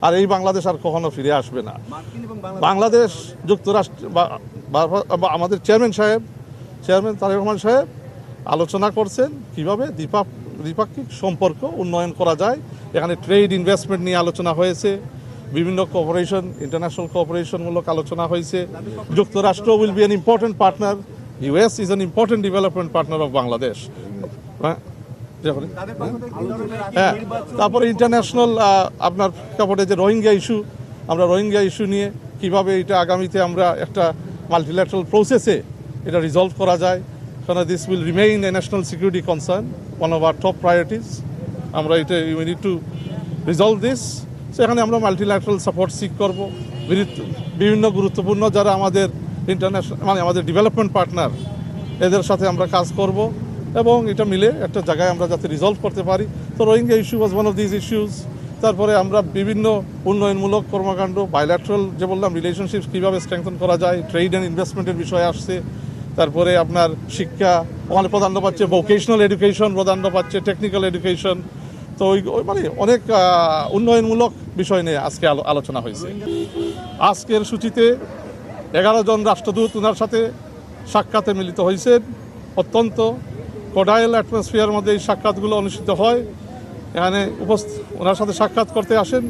আর এই বাংলাদেশ আর কখনো ফিরে আসবে না। বাংলাদেশ যুক্তরাষ্ট্র বা- আমাদের চেয়ারম্যান সাহেব চেয়ারম্যান তারেক রহমান সাহেব আলোচনা করছেন কীভাবে দ্বিপাক দ্বিপাক্ষিক সম্পর্ক উন্নয়ন করা যায়। এখানে ট্রেড ইনভেস্টমেন্ট নিয়ে আলোচনা হয়েছে। বিভিন্ন কোঅপারেশন ইন্টারন্যাশনাল কোঅপারেশনমূলক আলোচনা হয়েছে। যুক্তরাষ্ট্র will be an important partner US is an important development partner of Bangladesh হ্যাঁ? হ্যাঁ তারপরে ইন্টারন্যাশনাল আপনার কাপড়ে যে রোহিঙ্গা ইস্যু আমরা রোহিঙ্গা ইস্যু নিয়ে কীভাবে এটা আগামীতে আমরা একটা মাল্টিল্যাটারাল প্রসেসে এটা রিজলভ করা যায় কারণ this will remain a national security concern one of our top priorities আমরা এটা you need to resolve this সেখানে আমরা মাল্টিল্যাটারাল সাপোর্ট সিক করব। বিভিন্ন গুরুত্বপূর্ণ যারা আমাদের ইন্টারন্যাশনাল মানে আমাদের ডেভেলপমেন্ট পার্টনার এদের সাথে আমরা কাজ করব। এবং এটা মিলে একটা জায়গায় আমরা যাতে রিজলভ করতে পারি। তো Rohingya issue was one of this issues তারপরে আমরা বিভিন্ন উন্নয়নমূলক কর্মকাণ্ড বায়োল্যাট্রাল যে বললাম রিলেশনশিপ কীভাবে স্ট্রেংথন করা যায় ট্রেড অ্যান্ড ইনভেস্টমেন্টের বিষয় আসছে। তারপরে আপনার শিক্ষা ওখানে প্রাধান্য পাচ্ছে ভোকেশনাল এডুকেশন প্রাধান্য পাচ্ছে টেকনিক্যাল এডুকেশন তো ওই মানে অনেক উন্নয়নমূলক বিষয় নিয়ে আজকে আলো- আলোচনা হয়েছে। আজকের সূচিতে এগারো জন রাষ্ট্রদূত ওনার সাথে সাক্ষাতে মিলিত হয়েছেন। অত্যন্ত কোডাইল অ্যাটমসফিয়ার মধ্যে এই সাক্ষাৎগুলো অনুষ্ঠিত হয়। এখানে উপস্থিত ওনার সাথে সাক্ষাৎ করতে আসেন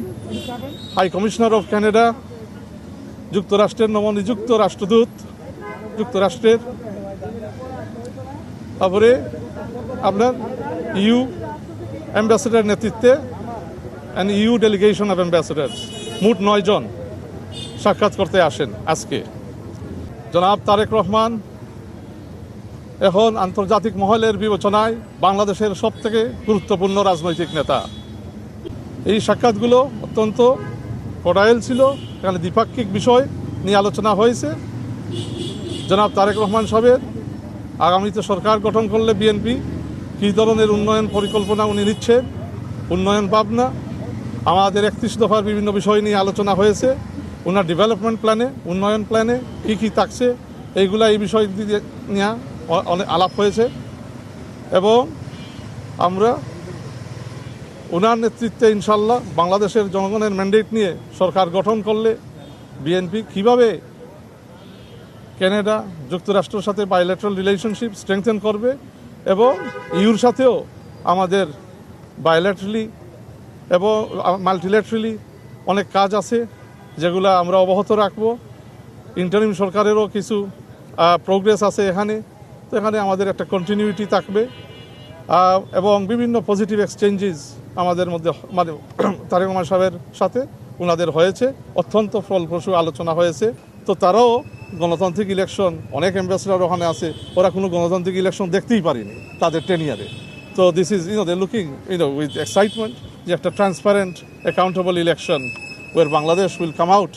হাই কমিশনার অফ ক্যানাডা, যুক্তরাষ্ট্রের নবনিযুক্ত রাষ্ট্রদূত, যুক্তরাষ্ট্রের। তারপরে আপনার ইউ অ্যাম্বাসেডার নেতৃত্বে and EU delegation of ambassadors মোট নয় জন সাক্ষাৎ করতে আসেন আজকে। জনাব তারেক রহমান এখন আন্তর্জাতিক মহলের বিবেচনায় বাংলাদেশের সব থেকে গুরুত্বপূর্ণ রাজনৈতিক নেতা। এই সাক্ষাৎগুলো অত্যন্ত কডাইল ছিল, এখানে দ্বিপাক্ষিক বিষয় নিয়ে আলোচনা হয়েছে। জনাব তারেক রহমান সাহেবের আগামীতে সরকার গঠন করলে বিএনপি কী ধরনের উন্নয়ন পরিকল্পনা উনি নিচ্ছেন, উন্নয়ন ভাবনা, আমাদের একত্রিশ দফার বিভিন্ন বিষয় নিয়ে আলোচনা হয়েছে ওনার ডেভেলপমেন্ট প্ল্যানে উন্নয়ন প্ল্যানে কী কী থাকছে, এইগুলা এই বিষয় নিয়ে অ- অনেক আলাপ হয়েছে এবং আমরা ওনার নেতৃত্বে ইনশাল্লাহ বাংলাদেশের জনগণের ম্যান্ডেট নিয়ে সরকার গঠন করলে বিএনপি কীভাবে কানাডা যুক্তরাষ্ট্রের সাথে বায়োলেটারাল রিলেশনশিপ স্ট্রেংথেন করবে এবং ইউর সাথেও আমাদের বায়োলেটারালি এবং মাল্টিলেটারালি অনেক কাজ আছে যেগুলো আমরা অবহত রাখব। ইন্টারিম সরকারেরও কিছু প্রোগ্রেস আছে এখানে। তো এখানে আমাদের একটা কন্টিনিউটি থাকবে। এবং বিভিন্ন পজিটিভ এক্সচেঞ্জেস আমাদের মধ্যে মানে তারেক রহমান সাহেবের সাথে ওনাদের হয়েছে। অত্যন্ত ফলপ্রসূ আলোচনা হয়েছে। তো তারাও গণতান্ত্রিক ইলেকশন অনেক অ্যাম্বাসেডার ওখানে আছে, ওরা কোনো গণতান্ত্রিক ইলেকশন দেখতেই পারিনি তাদের টেন ইয়ারে তো this is you know they looking you know with excitement যে একটা transparent accountable election where Bangladesh will come out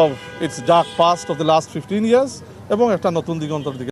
of its dark past of the last fifteen years এবং একটা নতুন দিগন্তর দিকে